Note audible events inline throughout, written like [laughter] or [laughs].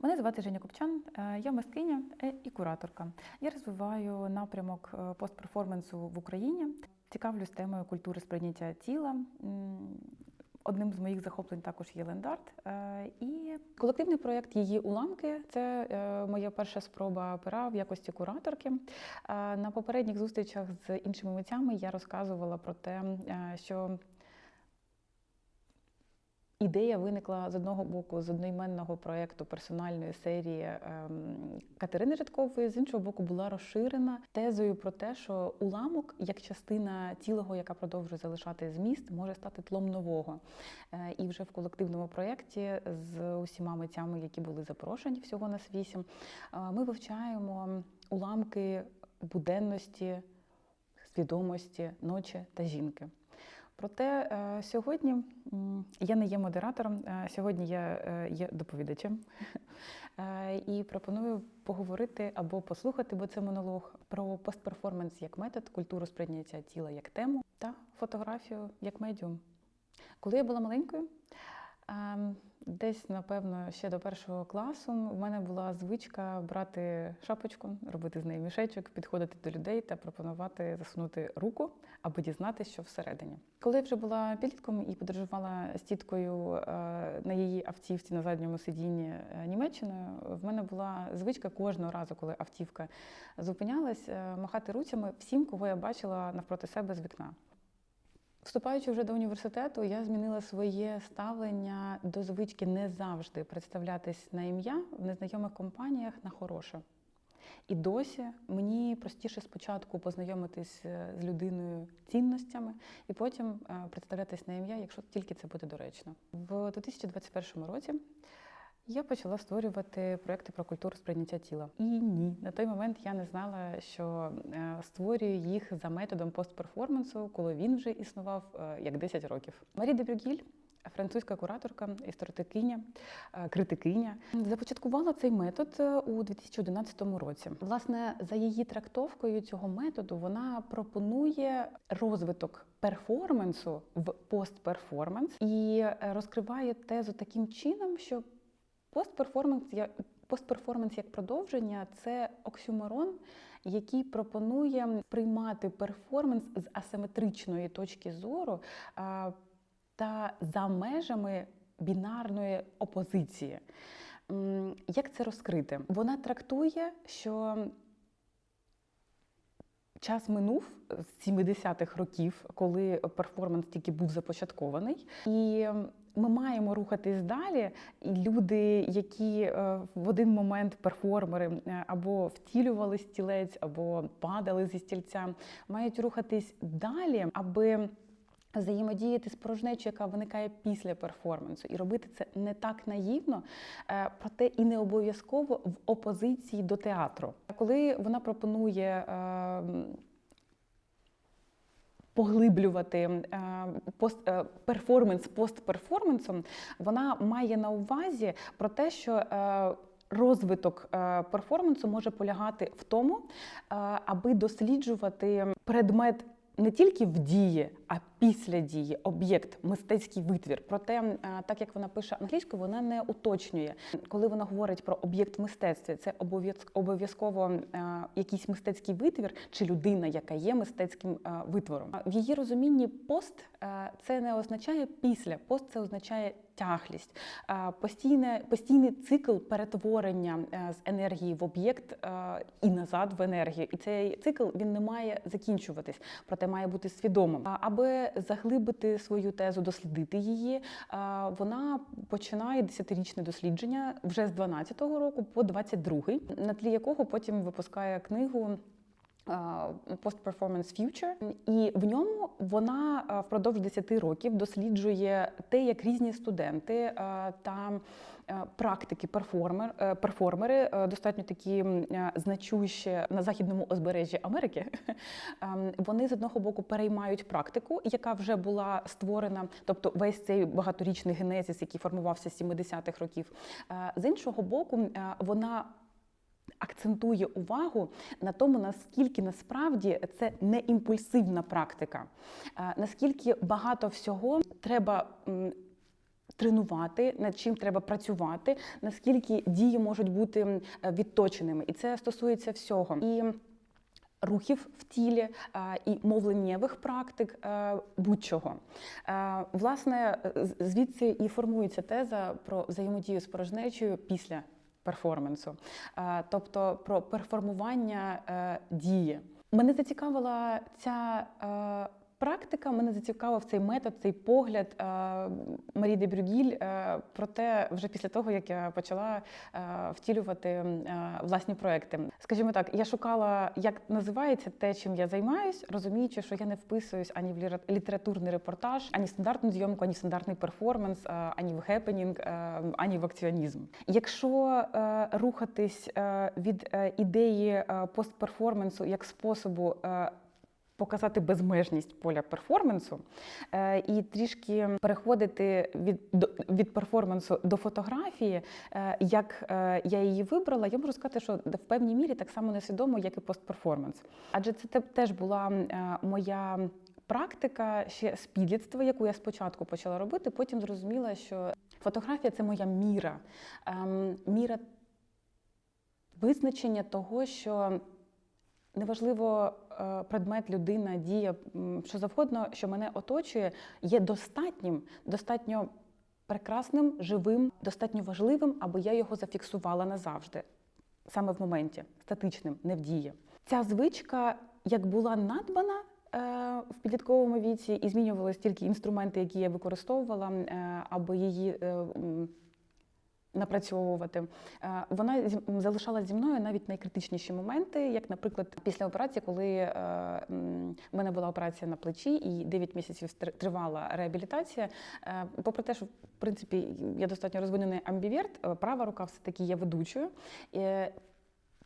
Мене звати Женя Копчан, е, я мисткиня е, і кураторка. Я розвиваю напрямок е, постперформансу в Україні. Цікавлюсь темою культури сприйняття тіла. Одним з моїх захоплень також є лендарт. І колективний проєкт Її уламки це моя перша спроба пера в якості кураторки. На попередніх зустрічах з іншими митцями я розказувала про те, що Ідея виникла з одного боку з одноіменного проєкту персональної серії ем, Катерини Житкової, з іншого боку, була розширена тезою про те, що уламок, як частина цілого, яка продовжує залишати зміст, може стати тлом нового. Е, І вже в колективному проєкті з усіма митцями, які були запрошені, всього нас вісім, е, ми вивчаємо уламки буденності, свідомості, ночі та жінки. Проте е, сьогодні я не є модератором, е, сьогодні я е, є доповідачем [laughs] і пропоную поговорити або послухати, бо це монолог про постперформанс як метод, культуру сприйняття тіла як тему та фотографію як медіум. Коли я була маленькою, ем, десь, напевно, ще до першого класу в мене була звичка брати шапочку, робити з неї мішечок, підходити до людей та пропонувати засунути руку або дізнатися, що всередині. Коли я вже була підлітком і подорожувала з тіткою е, на її автівці на задньому сидінні е, Німеччиною, в мене була звичка кожного разу, коли автівка зупинялась, е, махати руцями всім, кого я бачила навпроти себе з вікна. Вступаючи вже до університету, я змінила своє ставлення до звички не завжди представлятись на ім'я в незнайомих компаніях на хороше. І досі мені простіше спочатку познайомитись е, з людиною цінностями, і потім е, представлятись на ім'я, якщо тільки це буде доречно. В 2021 році я почала створювати проекти про культуру сприйняття тіла. І ні, на той момент я не знала, що е, створюю їх за методом постперформансу, коли він вже існував е, як 10 років. Марі де Брюгіль, французька кураторка, історикиня, е, критикиня, започаткувала цей метод у 2011 році. Власне, за її трактовкою цього методу вона пропонує розвиток перформансу в постперформанс і розкриває тезу таким чином, що Постперформанс як постперформанс як продовження це оксюморон, який пропонує приймати перформанс з асиметричної точки зору та за межами бінарної опозиції. Як це розкрити? Вона трактує, що Час минув з 70-х років, коли перформанс тільки був започаткований, і ми маємо рухатись далі. І люди, які е, в один момент перформери е, або втілювали стілець, або падали зі стільця, мають рухатись далі, аби взаємодіяти з порожнечою, яка виникає після перформансу, і робити це не так наївно, е, проте і не обов'язково в опозиції до театру. Коли вона пропонує е, поглиблювати е, пост е, перформанс постперформансом, вона має на увазі про те, що е, Розвиток перформансу може полягати в тому, аби досліджувати предмет не тільки в дії, а після дії, об'єкт, мистецький витвір. Проте, е, так як вона пише англійською, вона не уточнює. Коли вона говорить про об'єкт в мистецтві, це обов'яз- обов'язково е, якийсь мистецький витвір чи людина, яка є мистецьким е, витвором. В її розумінні пост це не означає після, пост це означає тяглість, постійне, постійний цикл перетворення з енергії в об'єкт і назад в енергію. І цей цикл він не має закінчуватись, проте має бути свідомим. Аби заглибити свою тезу, дослідити її, е, вона починає десятирічне дослідження вже з 12-го року по 22-й, на тлі якого потім випускає книгу. Post Performance Future. і в ньому вона е, впродовж 10 років досліджує те, як різні студенти е, та е, практики перформер, е, перформери е, достатньо такі е, значущі на західному узбережжі Америки. [laughs] Ем, Вони з одного боку переймають практику, яка вже була створена, тобто весь цей багаторічний генезис, який формувався з 70-х років. Е, З іншого боку, е, вона акцентує увагу на тому, наскільки насправді це не імпульсивна практика, е, наскільки багато всього треба. тренувати, над чим треба працювати, наскільки дії можуть бути е, відточеними. І це стосується всього. І Рухів в тілі і мовленнєвих практик е, будь-чого. Е, Власне, звідси і формується теза про взаємодію з порожнечою після перформансу, Е, тобто про перформування е, дії. Мене зацікавила ця е, практика, мене зацікавив цей метод, цей погляд е, Марі де Брюгіль. е, Проте вже після того, як я почала е, втілювати власні проекти. Скажімо так, я шукала, як називається те, чим я займаюсь, розуміючи, що я не вписуюсь ані в літературний репортаж, ані в стандартну зйомку, ані в стандартний перформанс, ані в гепенінг, ані в акціонізм. Якщо рухатись від ідеї постперформансу як способу. Показати безмежність поля перформансу е, і трішки переходити від, від перформансу до фотографії, е, як е, я її вибрала, я можу сказати, що в певній мірі так само несвідомо, як і постперформанс. Адже це теж була моя практика ще з підлітства, яку я спочатку почала робити, потім зрозуміла, що фотографія це моя міра, ем, міра визначення того, що неважливо е, предмет, людина, дія, що завгодно, що мене оточує, є достатнім, достатньо прекрасним, живим, достатньо важливим, аби я його зафіксувала назавжди, саме в моменті, статичним, не в дії. Ця звичка, як була надбана. е, В підлітковому віці і змінювалися тільки інструменти, які я використовувала, е, аби її напрацьовувати. Е, Вона залишалась зі мною навіть найкритичніші моменти, як, наприклад, після операції, коли е, в мене була операція на плечі і 9 місяців тривала реабілітація. Е, Попри те, що в принципі я достатньо розвинений амбіверт, права рука все таки є ведучою.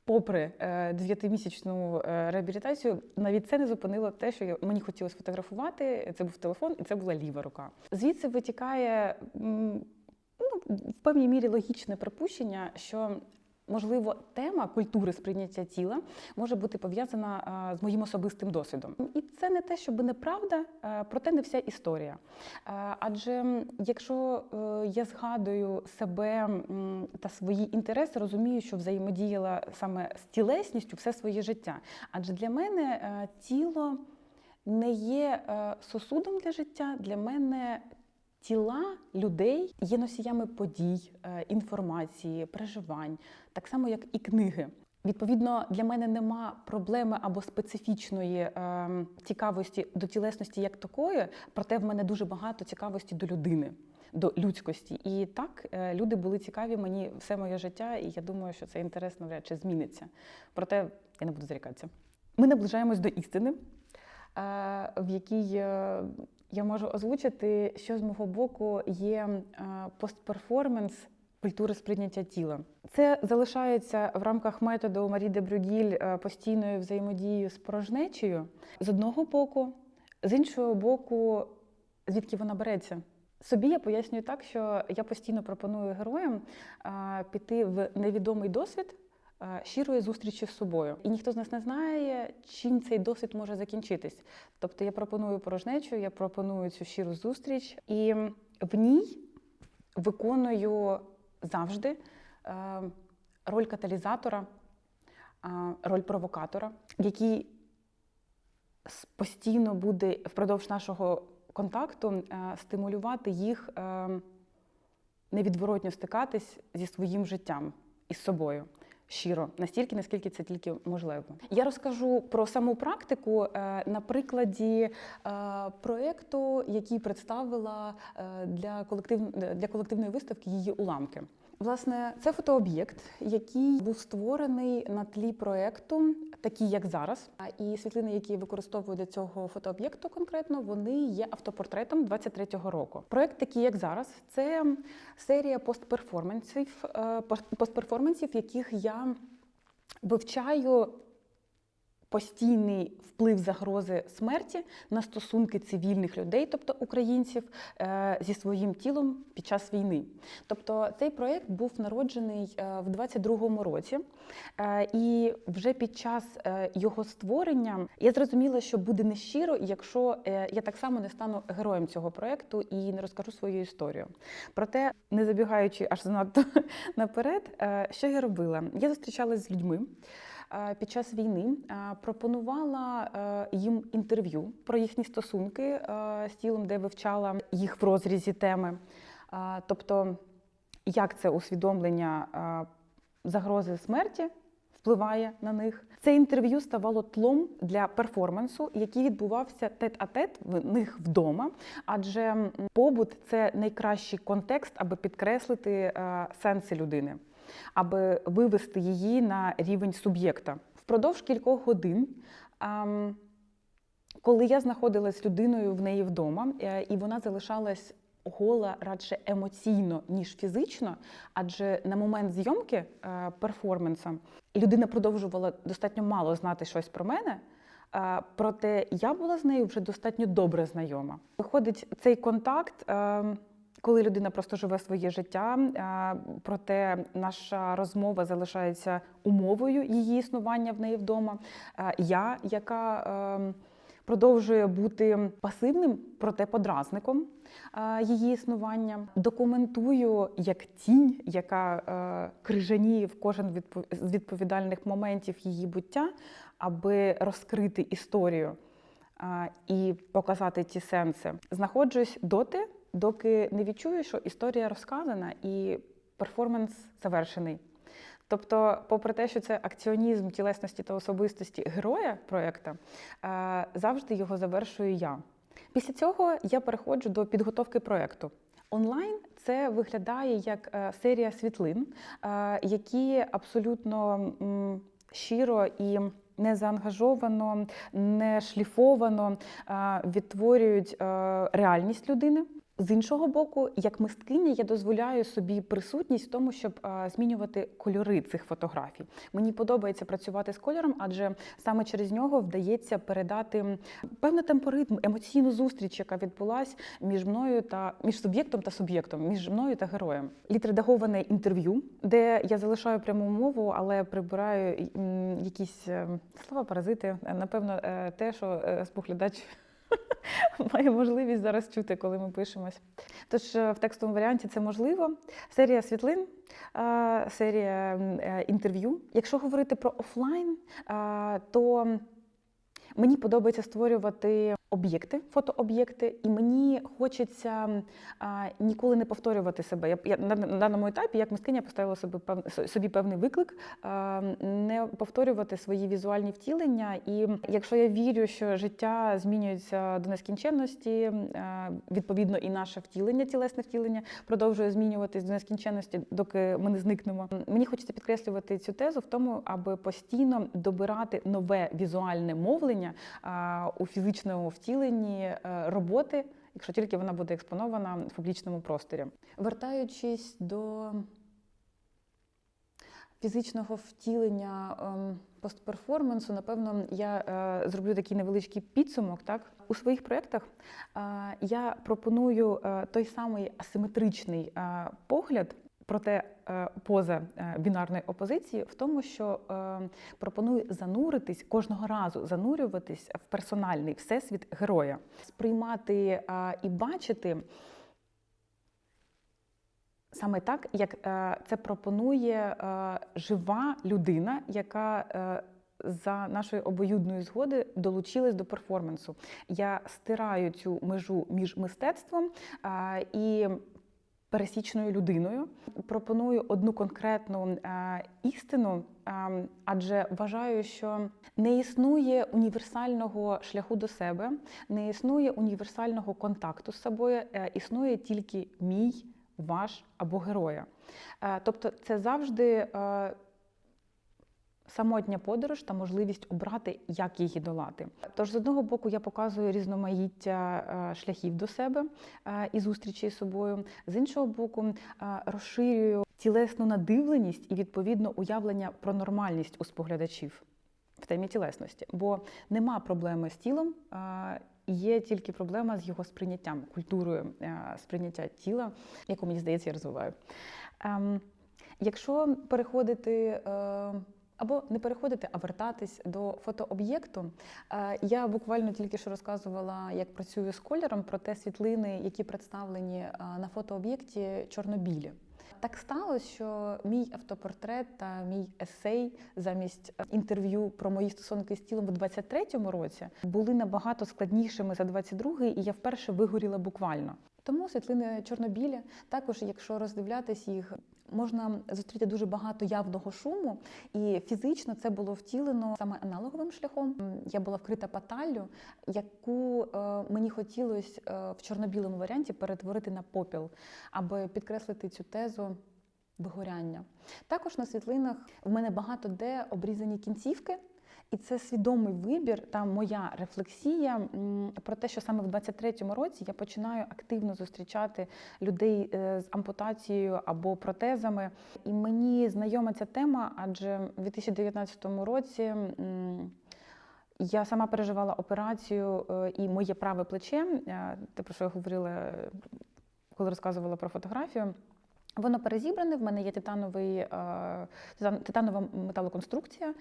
Попри дев'ятимісячну реабілітацію, навіть це не зупинило те, що мені хотілося фотографувати. Це був телефон, і це була ліва рука. Звідси витікає ну, в певній мірі логічне припущення, що можливо тема культури сприйняття тіла може бути пов'язана з моїм особистим досвідом. І це не те, щоб неправда, проте не вся історія. Адже якщо е, я згадую себе та свої інтереси, розумію, що взаємодіяла саме з тілесністю все своє життя. Адже для мене е, тіло не є е, сосудом для життя, для мене тіла людей є носіями подій, е, інформації, переживань, так само як і книги. Відповідно, для мене нема проблеми або специфічної е, цікавості до тілесності як такої, проте в мене дуже багато цікавості до людини, до людськості. І так е, люди були цікаві мені все моє життя, і я думаю, що цей інтерес навряд чи зміниться. Проте я не буду зарікатися. Ми наближаємось до істини, е, в якій е, я можу озвучити, що з мого боку є е, постперформанс культури сприйняття тіла. Це залишається в рамках методу Марі де Брюгіль е, постійною взаємодією з порожнечею з одного боку, з іншого боку, звідки вона береться. Собі я пояснюю так, що я постійно пропоную героям е, піти в невідомий досвід щирої зустрічі з собою. І ніхто з нас не знає, чим цей досвід може закінчитись. Тобто я пропоную порожнечу, я пропоную цю щиру зустріч, і в ній виконую завжди е, роль каталізатора, е, роль провокатора, який постійно буде впродовж нашого контакту е, стимулювати їх е, невідворотньо стикатись зі своїм життям і з собою. Щиро, настільки, наскільки це тільки можливо. Я розкажу про саму практику е, на прикладі е, проєкту, який представила е, для, колектив, для колективної виставки її уламки. Власне, це фотооб'єкт, який був створений на тлі проєкту, такі як зараз. І світлини, які використовую для цього фотооб'єкту конкретно, вони є автопортретом 23-го року. Проект такий, як зараз, це серія постперформансів, е, постперформансів, яких я вивчаю постійний вплив загрози смерті на стосунки цивільних людей, тобто українців, е, зі своїм тілом під час війни. Тобто цей проєкт був народжений е, в 22-му році, Е, і вже під час його створення я зрозуміла, що буде нещиро, якщо я так само не стану героєм цього проєкту і не розкажу свою історію. Проте, не забігаючи аж занадто [laughs] наперед, що я робила? Я зустрічалася з людьми. Е, Під час війни е, пропонувала е, їм інтерв'ю про їхні стосунки з тілом, де вивчала їх в розрізі теми. Тобто, як це усвідомлення загрози смерті впливає на них. Це інтерв'ю ставало тлом для перформансу, який відбувався тет-а-тет в них вдома, адже побут це найкращий контекст, аби підкреслити сенси людини, аби вивести її на рівень суб'єкта. Впродовж кількох годин. ем, коли я знаходилась з людиною в неї вдома, е, і вона залишалась гола радше емоційно, ніж фізично, адже на момент зйомки е, перформанса людина продовжувала достатньо мало знати щось про мене. е, Проте я була з нею вже достатньо добре знайома. Виходить цей контакт, е, коли людина просто живе своє життя, е, проте наша розмова залишається умовою її існування в неї вдома. Е, Я, яка е, продовжує бути пасивним, проте подразником е, її існування. Документую як тінь, яка крижаніє в кожен з відповідальних моментів її буття, аби розкрити історію і показати ті сенси. Знаходжусь доти, доки не відчую, що історія розказана і перформанс завершений. Тобто, попри те, що це акціонізм тілесності та особистості героя проєкту, е, завжди його завершую я. Після цього я переходжу до підготовки проєкту. Онлайн це виглядає як е, серія світлин, е, які абсолютно щиро і не заангажовано, не шліфовано відтворюють реальність людини. З іншого боку, як мисткиня, я дозволяю собі присутність в тому, щоб змінювати кольори цих фотографій. Мені подобається працювати з кольором, адже саме через нього вдається передати певний темпоритм, емоційну зустріч, яка відбулась між мною та між суб'єктом та суб'єктом, між мною та героєм. Літредаговане інтерв'ю, де я залишаю пряму мову, але прибираю якісь е, слова, паразити. Напевно, е, те, що е, споглядач [laughs] має можливість зараз чути, коли ми пишемось. Тож е, в текстовому варіанті це можливо. Серія світлин, е, серія е, інтерв'ю. Якщо говорити про офлайн, то мені подобається створювати об'єкти, фотооб'єкти, і мені хочеться а, ніколи не повторювати себе. Я, я на, на даному етапі, як мисткиня, поставила собі, пев, собі певний виклик а, не повторювати свої візуальні втілення. І якщо я вірю, що життя змінюється до нескінченності, а, відповідно, і наше втілення, тілесне втілення продовжує змінюватись до нескінченності, доки ми не зникнемо. Мені хочеться підкреслювати цю тезу в тому, аби постійно добирати нове візуальне мовлення а, у фізичному е, роботи, якщо тільки вона буде експонована в публічному просторі. Вертаючись до фізичного втілення ем, постперформансу, напевно, я е, зроблю такий невеличкий підсумок. Так у своїх проєктах е, я пропоную той самий асиметричний погляд. Проте е, поза е, бінарної опозиції в тому, що е, пропоную зануритись кожного разу занурюватись в персональний всесвіт героя, сприймати і бачити саме так, як це пропонує жива людина, яка за нашої обоюдної згоди долучилась до перформансу. Я стираю цю межу між мистецтвом і пересічною людиною. Пропоную одну конкретну е, істину, е, адже вважаю, що не існує універсального шляху до себе, не існує універсального контакту з собою, е, існує тільки мій, ваш або героя. Тобто, це завжди. Самотня подорож та можливість обрати, як її долати. Тож, з одного боку, я показую різноманіття е, шляхів до себе е, і зустрічі з собою. З іншого боку, е, розширюю тілесну надивленість і відповідно уявлення про нормальність у споглядачів. в темі тілесності, бо нема проблеми з тілом, є тільки проблема з його сприйняттям, культурою сприйняття тіла, яку мені здається, я розвиваю. Ем, Якщо переходити або не переходити, а вертатись до фотооб'єкту, е, я буквально тільки що розказувала, як працюю з кольором, про те світлини, які представлені е, на фотооб'єкті чорнобілі. Так сталося, що мій автопортрет та мій есей замість е, інтерв'ю про мої стосунки з тілом у 23-му році були набагато складнішими за 22-й, і я вперше вигоріла буквально. Тому світлини чорнобілі, також, якщо роздивлятись їх, можна зустріти дуже багато явного шуму, і фізично це було втілено саме аналоговим шляхом. Я була вкрита паталлю, яку е, мені хотілося е, в чорно-білому варіанті перетворити на попіл, аби підкреслити цю тезу вигоряння. Також на світлинах в мене багато де обрізані кінцівки. І це свідомий вибір та моя рефлексія про те, що саме в 23-му році я починаю активно зустрічати людей е, з ампутацією або протезами. І мені знайома ця тема, адже в 2019 році. я сама переживала операцію е, і моє праве плече, е, те, про що я говорила, коли розказувала про фотографію. Воно перезібране. В мене є титановий, е, титанова металоконструкція,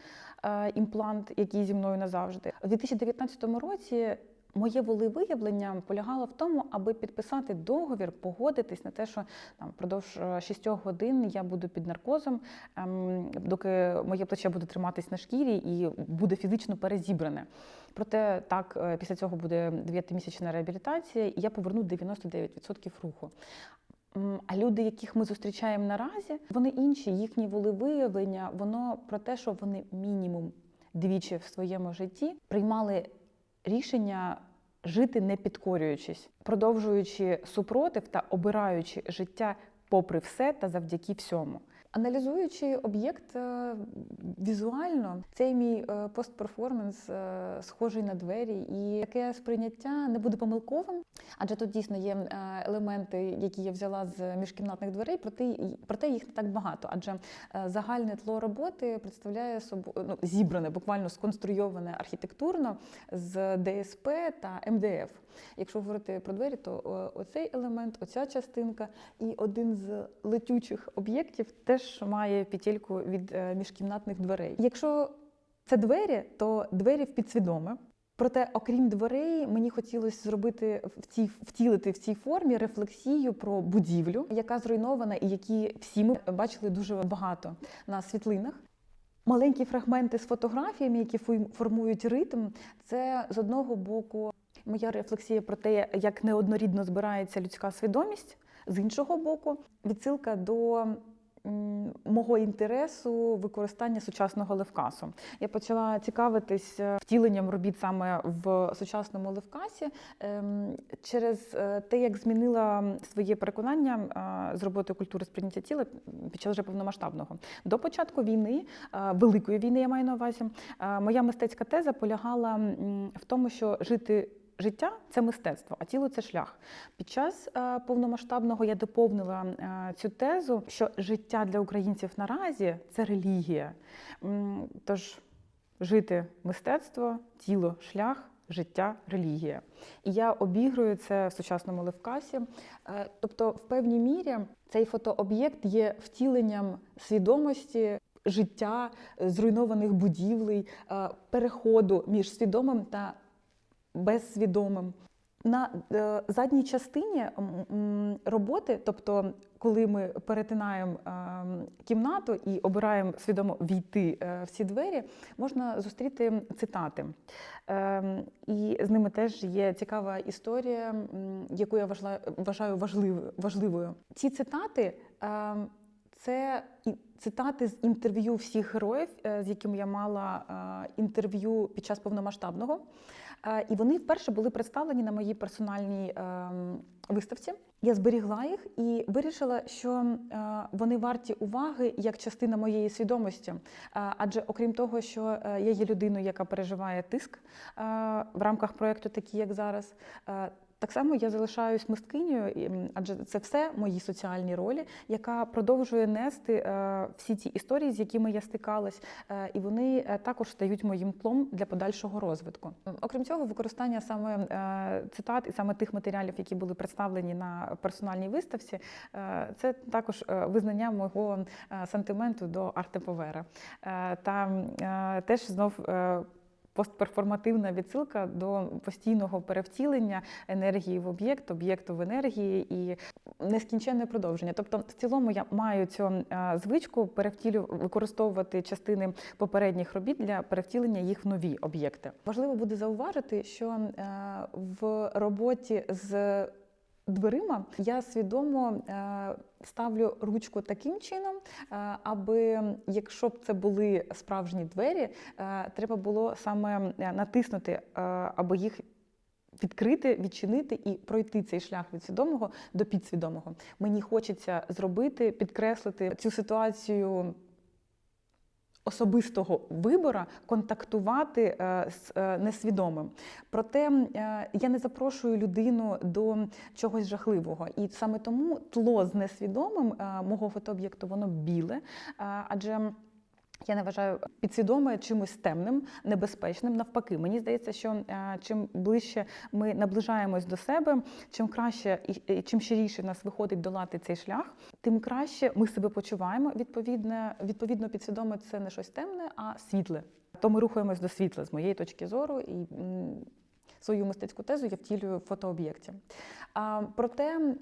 е, імплант, який зі мною назавжди. У 2019 році моє волевиявлення полягало в тому, аби підписати договір, погодитись на те, що там впродовж 6 годин я буду під наркозом, ем, доки моє плече буде триматись на шкірі і буде фізично перезібране. Проте так, е, після цього буде 9-місячна реабілітація, і я поверну 99% руху. А люди, яких ми зустрічаємо наразі, вони інші, їхні волевиявлення, воно про те, що вони мінімум двічі в своєму житті приймали рішення жити не підкорюючись, продовжуючи супротив та обираючи життя попри все та завдяки всьому. Аналізуючи об'єкт е, візуально, цей мій е, постперформанс е, схожий на двері, і таке сприйняття не буде помилковим, адже тут дійсно є елементи, які я взяла з міжкімнатних дверей, проте, проте їх не так багато, адже загальне тло роботи представляє собою ну, зібране, буквально сконструйоване архітектурно з ДСП та МДФ. Якщо говорити про двері, то оцей елемент, оця частинка і один з летючих об'єктів теж має петельку від е, міжкімнатних дверей. Якщо це двері, то двері в підсвідоме. Проте, окрім дверей, мені хотілося зробити в цій втілити в цій формі рефлексію про будівлю, яка зруйнована, і які всі ми бачили дуже багато на світлинах. Маленькі фрагменти з фотографіями, які формують ритм, це з одного боку моя рефлексія про те, як неоднорідно збирається людська свідомість, з іншого боку, відсилка до мого інтересу використання сучасного левкасу. Я почала цікавитись е, втіленням робіт саме в сучасному левкасі ем, через е, те, як змінила своє переконання е, з роботою культури сприйняття тіла під час вже повномасштабного. До початку війни, великої війни, я маю на увазі, моя мистецька теза полягала в тому, що жити. Життя це мистецтво, а тіло це шлях. Під час е, повномасштабного я доповнила е, цю тезу, що життя для українців наразі це релігія. Тож жити мистецтво, тіло, шлях, життя, релігія. І я обігрую це в сучасному левкасі. Е, Тобто, в певній мірі цей фотооб'єкт є втіленням свідомості. Життя зруйнованих будівлей, переходу між свідомим та безсвідомим. На е, задній частині роботи, тобто коли ми перетинаємо е, кімнату і обираємо свідомо війти е, в ці двері, можна зустріти цитати. І з ними теж є цікава історія, яку я вважаю важливою. Ці цитати це цитати з інтерв'ю всіх героїв, з якими я мала інтерв'ю під час повномасштабного. Е, І вони вперше були представлені на моїй персональній ем, виставці. Я зберігла їх і вирішила, що е, вони варті уваги як частина моєї свідомості. Е, Адже окрім того, що я є людиною, яка переживає тиск в рамках проєкту, такі як зараз. Так само я залишаюсь мисткинею, адже це все мої соціальні ролі, яка продовжує нести е, всі ті історії, з якими я стикалась, е, і вони е, також стають моїм тлом для подальшого розвитку. Окрім цього, використання саме цитат і саме тих матеріалів, які були представлені на персональній виставці, це також визнання мого сантименту до Артеповера. Та теж знов. Постперформативна відсилка до постійного перевтілення енергії в об'єкт, об'єкту в енергії і нескінченне продовження. Тобто, в цілому я маю цю е, звичку перевтілю використовувати частини попередніх робіт для перевтілення їх в нові об'єкти. Важливо буде зауважити, що е, в роботі з дверима я свідомо е, ставлю ручку таким чином, е, аби якщо б це були справжні двері, е, треба було саме е, натиснути, аби їх. Відкрити, відчинити і пройти цей шлях від свідомого до підсвідомого. Мені хочеться зробити, підкреслити цю ситуацію особистого вибора, контактувати е, з е, несвідомим. Проте е, я не запрошую людину до чогось жахливого. І саме тому тло з несвідомим мого фотооб'єкту воно біле, адже. Я не вважаю підсвідоме чимось темним, небезпечним. Навпаки, мені здається, що е, чим ближче ми наближаємось до себе, чим краще і чим щиріше нас виходить долати цей шлях, тим краще ми себе почуваємо. Відповідно, відповідно, підсвідоме це не щось темне, а світле. То ми рухаємось до світла з моєї точки зору і. Свою мистецьку тезу я втілюю в фотооб'єкті. Проте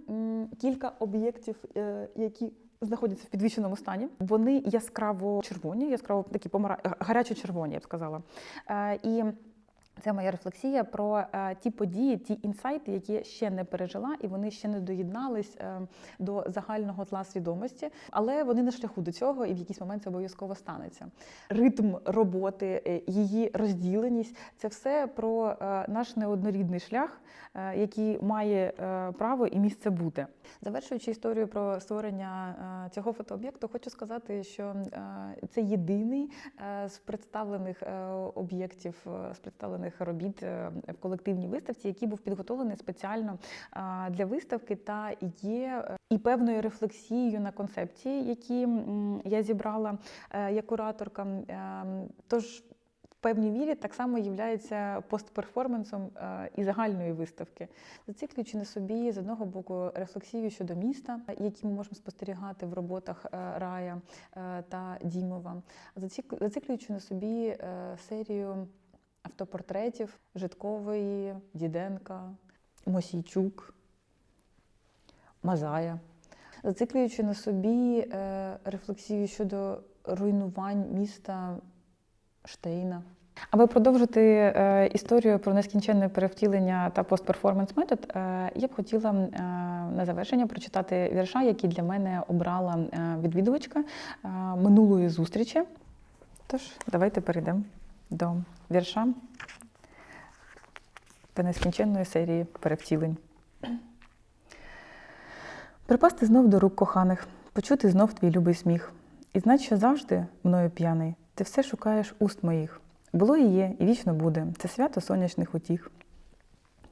кілька об'єктів, е, які знаходяться в підвищеному стані. Вони яскраво червоні, яскраво такі помара... гарячо червоні, я б сказала. Е, І це моя рефлексія про е, ті події, ті інсайти, які я ще не пережила, і вони ще не доєднались е, до загального тла свідомості, але вони на шляху до цього, і в якийсь момент це обов'язково станеться. Ритм роботи, е, її розділеність це все про е, наш неоднорідний шлях, е, який має е, право і місце бути. Завершуючи історію про створення е, цього фотооб'єкту, хочу сказати, що е, це єдиний е, з представлених е, об'єктів, е, з представлених робіт е, в колективній виставці, який був підготовлений спеціально для виставки та є е, і певною рефлексією на концепції, які я зібрала е, як кураторка. Тож в певній мірі так само є постперформансом і загальної виставки, зациклюючи на собі з одного боку рефлексію щодо міста, які ми можемо спостерігати в роботах Рая та Дімова, зацик- зациклюючи на собі серію автопортретів Житкової, Діденка, Мосійчук, Мазая, зациклюючи на собі е, рефлексію щодо руйнувань міста Штейна. Аби продовжити е, історію про нескінченне перевтілення та постперформанс метод, е, я б хотіла на завершення прочитати вірша, який для мене обрала відвідувачка минулої зустрічі. Тож, давайте перейдемо до вірша та нескінченної серії перевтілень. Припасти знов до рук коханих, почути знов твій любий сміх. І знать, що завжди, мною п'яний, ти все шукаєш уст моїх. Було і є, і вічно буде. Це свято сонячних утіх,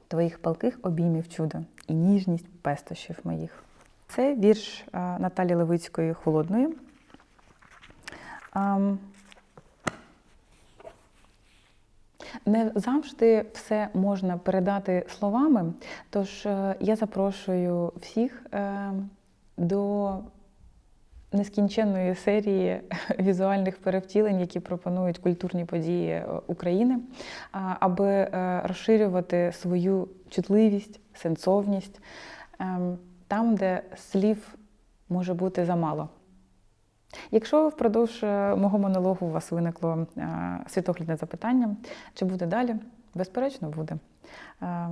твоїх палких обіймів чуда і ніжність пестощів моїх. Це вірш Наталі Левицької Холодної. Не завжди все можна передати словами, тож е, я запрошую всіх е, до нескінченної серії [laughs] візуальних перевтілень, які пропонують культурні події е, України, аби розширювати свою чутливість, сенсовність ем, там, де слів може бути замало. Якщо впродовж е, мого монологу у вас виникло е, світоглядне запитання, чи буде далі? Безперечно, буде. Е,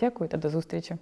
Дякую та до зустрічі.